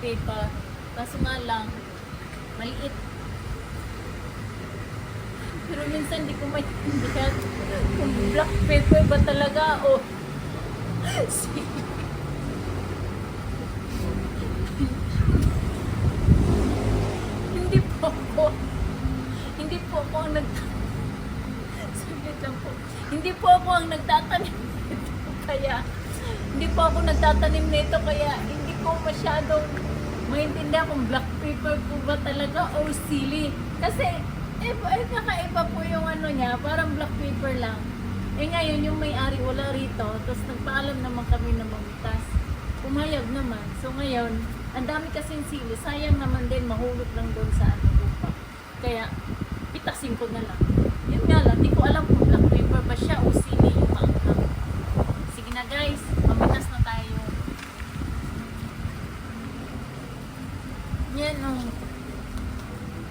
paper. Kaso nga lang, maliit. Pero minsan di ko maintindihan kung black paper ba talaga o sili. hindi po ako hindi po ako ang nag Saglit po. Hindi po ako ang nagtatanim nito kaya hindi po ako nagtatanim nito kaya hindi ko masyadong maintindihan kung black pepper po ba talaga o sili. Kasi eh, eh kakaiba po yung ano niya, parang black pepper lang. Eh ngayon yung may-ari wala rito, tapos nagpaalam naman kami na mamitas. Pumayag naman. So ngayon, ang dami kasing sili. Sayang naman din mahulog lang doon sa ano lupa. Kaya, pitasin ko na lang. Yun nga lang, di ko alam kung black paper ba siya o sili yung maanghang. Sige na guys, mamitas na tayo. Yan oh.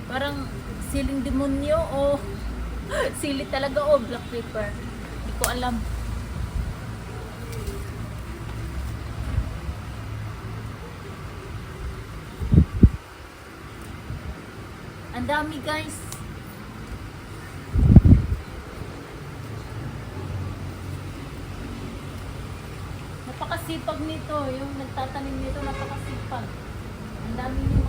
Parang siling demonyo o sili talaga o black paper. Di ko alam. Ang dami guys. Napakasipag nito. Yung nagtatanim nito, napakasipag. Ang dami niya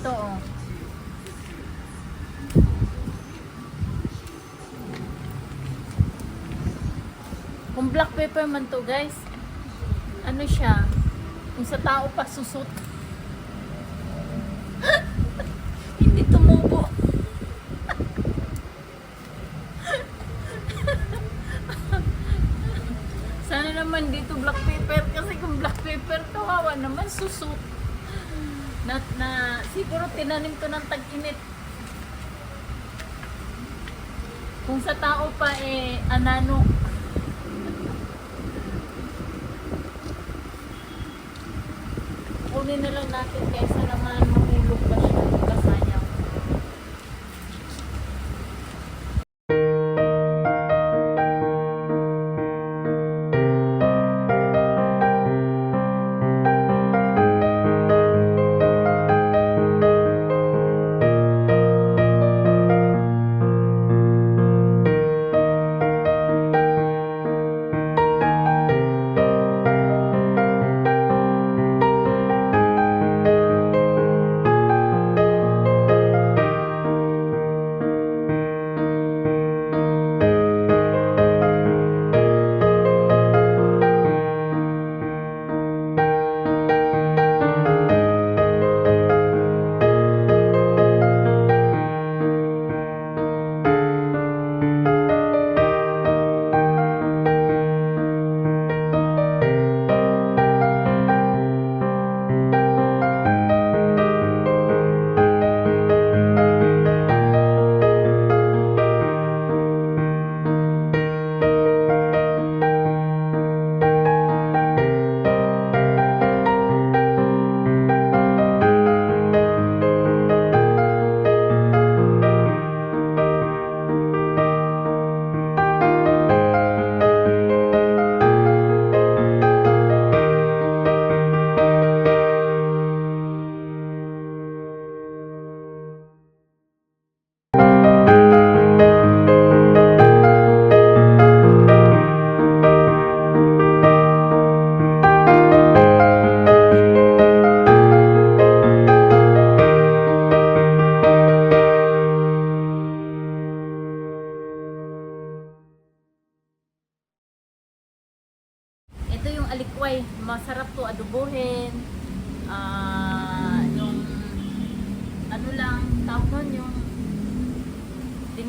Ito oh. Kung black pepper man to guys, ano siya, kung sa tao pa susot. Hindi tumubo. Sana naman dito black pepper kasi kung black pepper kawawa naman susot. Siguro tinanim to ng tag-init. Kung sa tao pa eh anano. Kunin na lang natin kaysa naman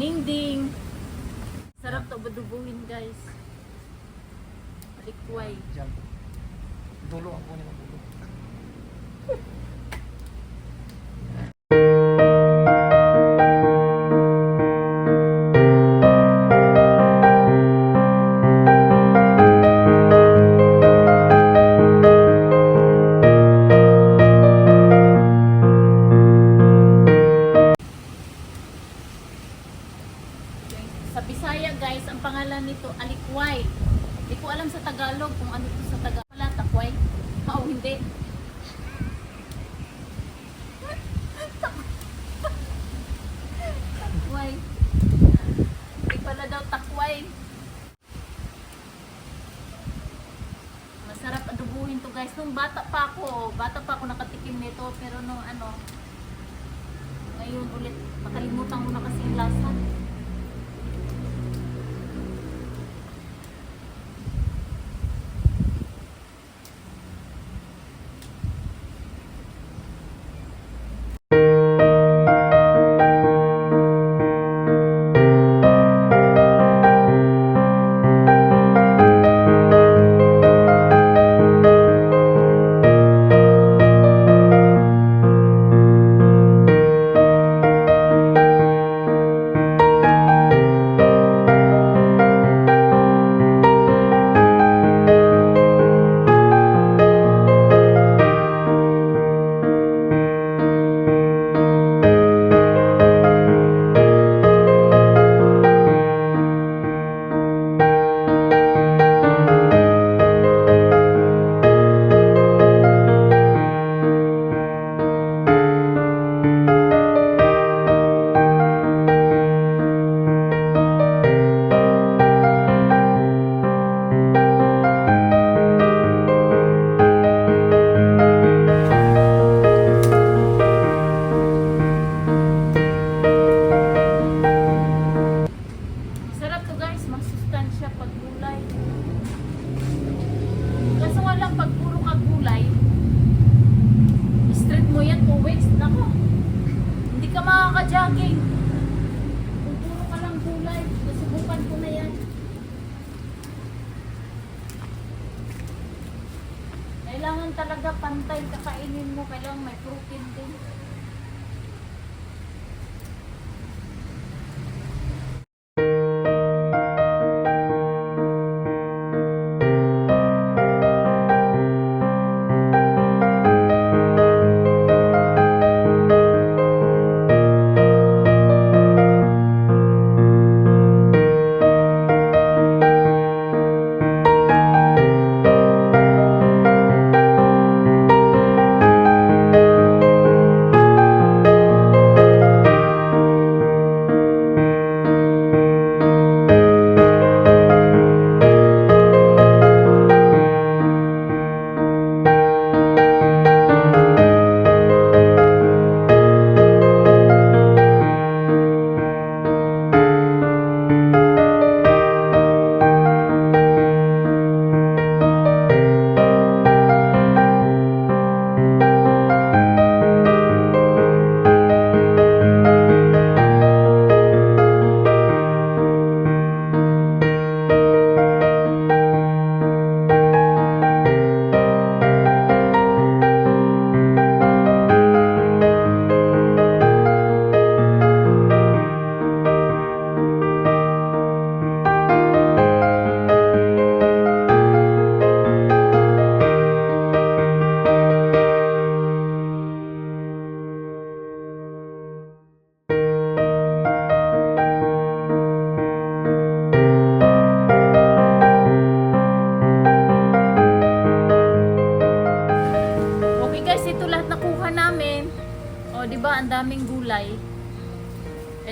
dininding. Sarap to adobohin guys. Alikway. Dulo ang kunin dulo. bata pa ako nakatikim nito. Pero nung ano, ngayon ulit, makalimutan ko na kasi lasa. Kailangan talaga pantay kakainin mo, kailangan may protein din.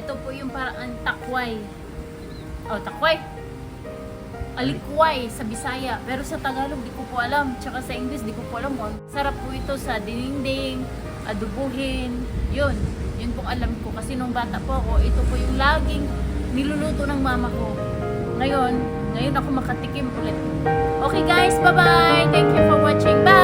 Ito po yung parang takway. O, takway. Alikway sa Bisaya. Pero sa Tagalog, di ko po alam. Tsaka sa English, di ko po alam. O, Sarap po ito sa dininding, adubuhin. Yun. Yun pong alam ko. Kasi nung bata po ako, ito po yung laging niluluto ng mama ko. Ngayon, ngayon ako makatikim ulit. Okay guys, bye-bye! Thank you for watching. Bye!